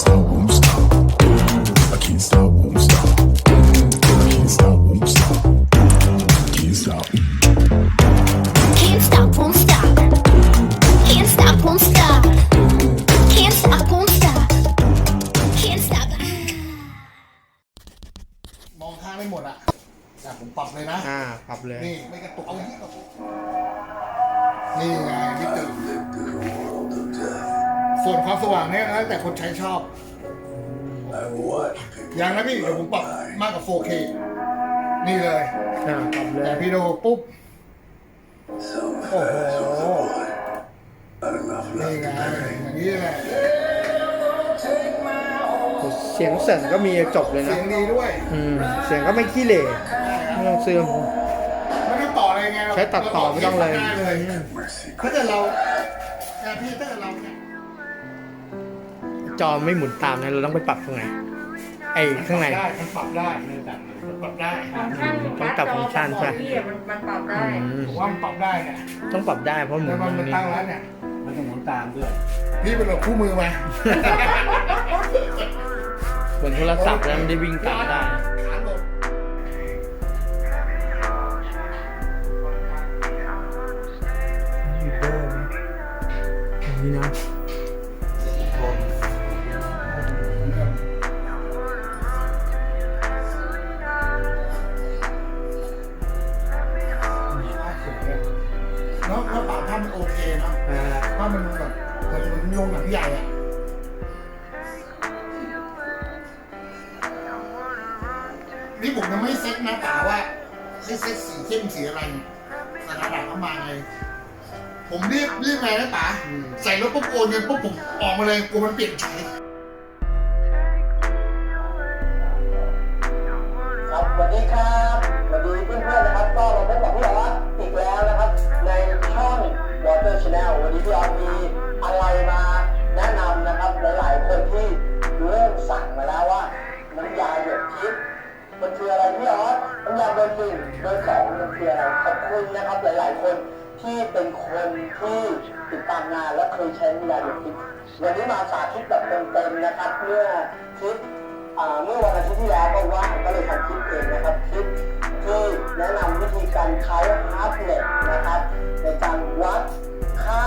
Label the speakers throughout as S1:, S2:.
S1: stop, won't stop. I can't stop, won't stop. I can't stop, won't stop. Can't stop.
S2: Can't stop, won't stop. Can't stop, won't stop. Can't stop, won't stop. Can't stop.
S3: มองทางไม่หมดอะแต่ผมปรับเลยนะ
S4: อ่าปรับเลย
S3: นี่ไม่กระตุกเอาที่กระตุกนี่ไงนี่ตื่น ส่วนความสว่างเนี่ยแล้วแต่คนใช้ชอบ อย่างนะพี่เดี๋ยวผมปรับมากกว่า 4K นี่เลย
S4: อ่าปรับเล
S3: แต่
S4: ย
S3: พี่ดูปุ๊บ โอ้โห นี่ไงอย่างนี้แหละ
S4: เสียงเสริงก็มีจบเลย
S3: เสี
S4: นะ
S3: ยงดีด้วย
S4: อืม เสียงก็ไม่ขี้เหร่ไม่ต้องซื้อ
S3: ไม่ต้องต่อเลยไง
S4: ใช้ตัดต่อไม่ต้องเลย
S3: ได้เลย ถ้าเกิดเราแต่พี่ถ้าเกิดเราเนี่ย
S4: จอไม่หมุนตามนะเราต้องไปปรับตรงไหนไอ้ข้างใน
S3: ได้มันปรับได้มันปรับมันปรับได้
S5: ฟังก์ชัน
S4: ต้องปรับฟังก์ชันใช่ไหม
S5: พี่อะมันมันปรับได้
S4: อืม
S3: ผมว่ามันปรับได้เนี่ย
S4: ต้องปรับได้เพราะหมุ
S3: แต่
S4: น
S3: มัน
S4: ตร
S3: มัน
S4: งนี้
S3: ตั้งแล้วเนี่ย
S6: มันต้องหมุนตามด้วย
S3: พี่เป็นแบบคู่มือมา
S4: เหมือนโทรศัพท์แล้วมันได้วิ่งตามได้
S3: ว่ามันแบบเหมือนมันลงหนังใหญ่อะนี่ผมยังไม่เซ็ตนะป่าว่าให้เซ็ตสีเข้มสีอะไรสถานะดับเข้ามาไง ผมรีบรีบไงนะป๋าใส่รถปุ๊บโอนเงินปุ๊บผมออกมาเลยกลัวมันเปลี่ยนใจ
S7: หนึ่งเบอร์สองมันคืออะไรขอบคุณนะครับหลาย ๆ คนที่เป็นคนที่ติดตามงานและเคยใช้น้ำยาหยดทิพย์วันนี้มาสาธิตแบบเต็มๆนะครับ เมื่อคลิปเมื่อวันอาทิตย์ที่แล้วก็ว่างก็เลยทำคลิปเองนะครับคลิปที่แนะนำวิธีการใช้ฮาร์ดเน็ตนะครับในการวัดค่า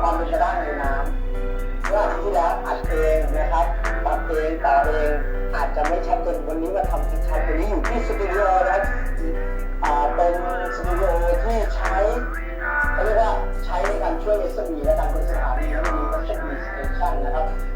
S7: ความเป็นไปได้ในน้ำเมื่ออาทิตย์ที่แล้วอัดเองนะครับตัดเองต่อเองอาจจะไม่ชัดเจนวันนี้มาทำชัดๆวัน เขาเรียกว่าใช้ในการช่วย SME และการบริหารสถานีและมี SME Station นะครับ